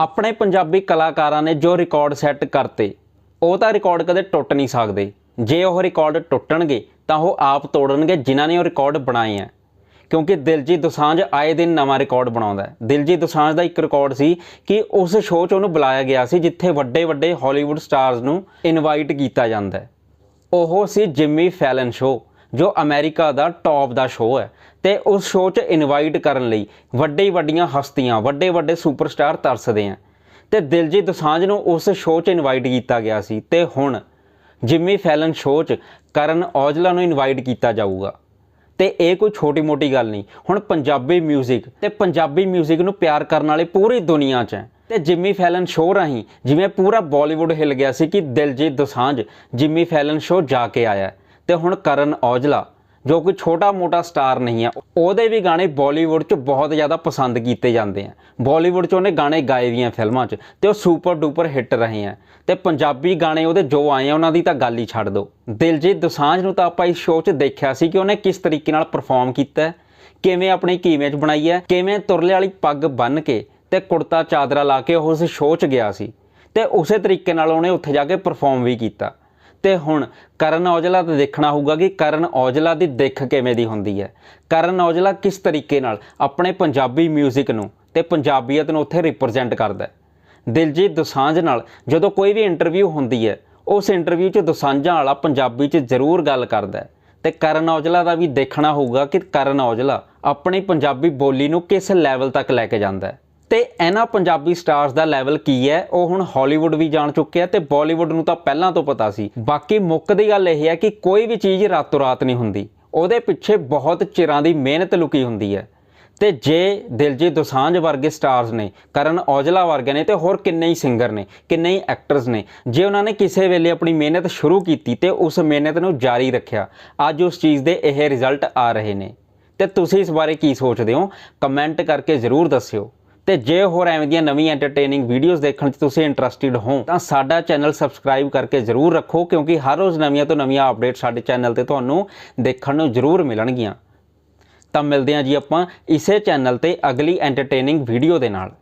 ਆਪਣੇ ਪੰਜਾਬੀ ਕਲਾਕਾਰਾਂ ਨੇ ਜੋ ਰਿਕਾਰਡ ਸੈੱਟ ਕਰਤੇ, ਉਹ ਤਾਂ ਰਿਕਾਰਡ ਕਦੇ ਟੁੱਟ ਨਹੀਂ ਸਕਦੇ। ਜੇ ਉਹ ਰਿਕਾਰਡ ਟੁੱਟਣਗੇ, ਤਾਂ ਉਹ ਆਪ ਤੋੜਨਗੇ ਜਿਨ੍ਹਾਂ ਨੇ ਉਹ ਰਿਕਾਰਡ ਬਣਾਏ ਆ। ਕਿਉਂਕਿ ਦਿਲਜੀਤ ਦੋਸਾਂਝ ਆਏ ਦਿਨ ਨਵਾਂ ਰਿਕਾਰਡ ਬਣਾਉਂਦਾ ਹੈ। ਦਿਲਜੀਤ ਦੋਸਾਂਝ ਦਾ ਇੱਕ ਰਿਕਾਰਡ ਸੀ ਕਿ ਉਸ ਸ਼ੋਅ 'ਚ ਉਹਨੂੰ ਬੁਲਾਇਆ ਗਿਆ ਸੀ, ਜਿੱਥੇ ਵੱਡੇ ਵੱਡੇ ਹਾਲੀਵੁੱਡ ਸਟਾਰਸ ਨੂੰ ਇਨਵਾਈਟ ਕੀਤਾ ਜਾਂਦਾ ਹੈ। ਉਹ ਸੀ ਜਿਮੀ ਫੈਲਨ ਸ਼ੋਅ ਜੋ ਅਮਰੀਕਾ ਦਾ ਟੌਪ ਦਾ ਸ਼ੋਅ ਹੈ ਤੇ ਉਸ ਸ਼ੋਅ 'ਚ ਇਨਵਾਈਟ ਕਰਨ ਲਈ ਵੱਡੀ ਵੱਡੀਆਂ ਹਸਤੀਆਂ ਵੱਡੇ ਵੱਡੇ ਸੁਪਰਸਟਾਰ ਤਰਸਦੇ ਆ ਤੇ ਦਿਲਜੀਤ ਦੋਸਾਂਝ ਨੂੰ ਉਸ ਸ਼ੋਅ 'ਚ ਇਨਵਾਈਟ ਕੀਤਾ ਗਿਆ ਸੀ ਤੇ ਹੁਣ ਜਿਮੀ ਫੈਲਨ ਸ਼ੋਅ 'ਚ ਕਰਨ ਔਜਲਾ ਨੂੰ ਇਨਵਾਈਟ ਕੀਤਾ ਜਾਊਗਾ ਤੇ ਇਹ ਕੋਈ ਛੋਟੀ ਮੋਟੀ ਗੱਲ ਨਹੀਂ ਹੁਣ ਪੰਜਾਬੀ 뮤직 ਤੇ ਪੰਜਾਬੀ 뮤직 ਨੂੰ ਪਿਆਰ ਕਰਨ ਵਾਲੇ ਪੂਰੀ ਦੁਨੀਆ 'ਚ ਹੈ ਤੇ ਜਿਮੀ ਫੈਲਨ ਸ਼ੋਅ ਰਾਹੀਂ ਜਿਵੇਂ ਪੂਰਾ ਬਾਲੀਵੁੱਡ ਹਿੱਲ ਗਿਆ ਸੀ ਕਿ Diljit Dosanjh Jimmy Fallon show ਜਾ ਕੇ ਆਇਆ ਹੈ। ਤੇ ਹੁਣ ਕਰਨ ਔਜਲਾ, ਜੋ ਕੋਈ ਛੋਟਾ ਮੋਟਾ ਸਟਾਰ ਨਹੀਂ ਹੈ ਉਹਦੇ ਵੀ ਗਾਣੇ ਬਾਲੀਵੁੱਡ 'ਚ ਬਹੁਤ ਜ਼ਿਆਦਾ ਪਸੰਦ ਕੀਤੇ ਜਾਂਦੇ ਆ। ਬਾਲੀਵੁੱਡ 'ਚ ਉਹਨੇ ਗਾਣੇ ਗਾਏ ਵੀ ਆ ਫਿਲਮਾਂ 'ਚ ਤੇ ਉਹ ਸੁਪਰ ਡੂਪਰ ਹਿੱਟ ਰਹੇ ਆ। ਤੇ ਪੰਜਾਬੀ ਗਾਣੇ ਉਹਦੇ ਜੋ ਆਏ ਆ, ਉਹਨਾਂ ਦੀ ਤਾਂ ਗੱਲ ਹੀ ਛੱਡ ਦਿਓ ਦਿਲਜੀਤ ਦੋਸਾਂਝ ਨੂੰ ਤਾਂ ਆਪਾਂ ਇਸ ਸ਼ੋਅ 'ਚ ਦੇਖਿਆ ਸੀ ਕਿ ਉਹਨੇ ਕਿਸ ਤਰੀਕੇ ਨਾਲ ਪਰਫਾਰਮ ਕੀਤਾ ਕਿਵੇਂ ਆਪਣੀ ਇੱਕ ਇਮੇਜ ਬਣਾਈ ਹੈ, ਕਿਵੇਂ ਤੁਰਲੇ ਵਾਲੀ ਪੱਗ ਬੰਨ੍ਹ ਕੇ ਤੇ ਕੁੜਤਾ ਚਾਦਰਾ ਲਾ ਕੇ ਉਹ ਉਸ ਸ਼ੋਅ 'ਚ ਗਿਆ ਸੀ। ਤੇ ਉਸੇ ਤਰੀਕੇ ਨਾਲ ਉਹਨੇ ਉੱਥੇ ਜਾ ਕੇ ਪਰਫਾਰਮ ਵੀ ਕੀਤਾ। ਤੇ ਹੁਣ ਕਰਨ ਔਜਲਾ ਤੇ ਦੇਖਣਾ ਹੋਊਗਾ ਕਿ ਕਰਨ ਔਜਲਾ ਦੀ ਦਿੱਖ ਕਿਵੇਂ ਦੀ ਹੁੰਦੀ ਹੈ। ਕਰਨ ਔਜਲਾ ਕਿਸ ਤਰੀਕੇ ਨਾਲ ਆਪਣੇ ਪੰਜਾਬੀ 뮤직 ਨੂੰ ਤੇ ਪੰਜਾਬੀਅਤ ਨੂੰ ਉੱਥੇ ਰਿਪਰੈਜ਼ੈਂਟ ਕਰਦਾ ਹੈ। ਦਿਲਜੀਤ ਦੋਸਾਂਝ ਨਾਲ ਜਦੋਂ ਕੋਈ ਵੀ ਇੰਟਰਵਿਊ ਹੁੰਦੀ ਹੈ, ਉਸ ਇੰਟਰਵਿਊ 'ਚ ਦੋਸਾਂਝਾਂ ਵਾਲਾ ਪੰਜਾਬੀ 'ਚ ਜ਼ਰੂਰ ਗੱਲ ਕਰਦਾ ਹੈ। ਤੇ ਕਰਨ ਔਜਲਾ ਦਾ ਵੀ ਦੇਖਣਾ ਹੋਊਗਾ ਕਿ ਕਰਨ ਔਜਲਾ ਆਪਣੀ ਪੰਜਾਬੀ ਬੋਲੀ ਨੂੰ ਕਿਸ ਲੈਵਲ ਤੱਕ ਲੈ ਕੇ ਜਾਂਦਾ ਹੈ। ਤੇ ਇਹਨਾਂ ਪੰਜਾਬੀ ਸਟਾਰਸ ਦਾ ਲੈਵਲ ਕੀ ਹੈ? ਉਹ ਹੁਣ ਹਾਲੀਵੁੱਡ ਵੀ ਜਾਣ ਚੁੱਕਿਆ ਆ ਤੇ ਬਾਲੀਵੁੱਡ ਨੂੰ ਤਾਂ ਪਹਿਲਾਂ ਤੋਂ ਪਤਾ ਸੀ। ਬਾਕੀ ਮੁੱਖ ਦੀ ਗੱਲ ਇਹ ਹੈ ਕਿ ਕੋਈ ਵੀ ਚੀਜ਼ ਰਾਤੋਂ ਰਾਤ ਨਹੀਂ ਹੁੰਦੀ। ਉਹਦੇ ਪਿੱਛੇ ਬਹੁਤ ਚਿਰਾਂ ਦੀ ਮਿਹਨਤ ਲੁਕੀ ਹੁੰਦੀ ਹੈ। ਤੇ ਜੇ ਦਿਲਜੀਤ ਦੋਸਾਂਝ ਵਰਗੇ ਸਟਾਰਸ ਨੇ, ਕਰਨ ਔਜਲਾ ਵਰਗੇ ਨੇ ਤੇ ਹੋਰ ਕਿੰਨੇ ਹੀ ਸਿੰਗਰ ਨੇ, ਕਿੰਨੇ ਹੀ ਐਕਟਰਸ ਨੇ, ਜੇ ਉਹਨਾਂ ਨੇ ਕਿਸੇ ਵੇਲੇ ਆਪਣੀ ਮਿਹਨਤ ਸ਼ੁਰੂ ਕੀਤੀ ਤੇ ਉਸ ਮਿਹਨਤ ਨੂੰ ਜਾਰੀ ਰੱਖਿਆ, ਅੱਜ ਉਸ ਚੀਜ਼ ਦੇ ਇਹ ਰਿਜ਼ਲਟ ਆ ਰਹੇ ਨੇ। ਤੇ ਤੁਸੀਂ ਇਸ ਬਾਰੇ ਕੀ ਸੋਚਦੇ ਹੋ? ਕਮੈਂਟ ਕਰਕੇ ਜ਼ਰੂਰ ਦੱਸਿਓ। ਤੇ ਜੇ ਹੋਰ ਐਵੇਂ ਦੀਆਂ ਨਵੀਂ ਐਂਟਰਟੇਨਿੰਗ ਵੀਡੀਓਜ਼ ਦੇਖਣ 'ਚ ਤੁਸੀਂ ਇੰਟਰਸਟਿਡ ਹੋ, ਤਾਂ ਸਾਡਾ ਚੈਨਲ ਸਬਸਕ੍ਰਾਈਬ ਕਰਕੇ ਜ਼ਰੂਰ ਰੱਖੋ, ਕਿਉਂਕਿ ਹਰ ਰੋਜ਼ ਨਵੀਆਂ ਤੋਂ ਨਵੀਆਂ ਅਪਡੇਟ ਸਾਡੇ ਚੈਨਲ ਤੇ ਤੁਹਾਨੂੰ ਦੇਖਣ ਨੂੰ ਜ਼ਰੂਰ ਮਿਲਣਗੀਆਂ। ਤਾਂ ਮਿਲਦੇ ਹਾਂ ਜੀ ਆਪਾਂ ਇਸੇ ਚੈਨਲ ਤੇ ਅਗਲੀ ਐਂਟਰਟੇਨਿੰਗ ਵੀਡੀਓ ਦੇ ਨਾਲ।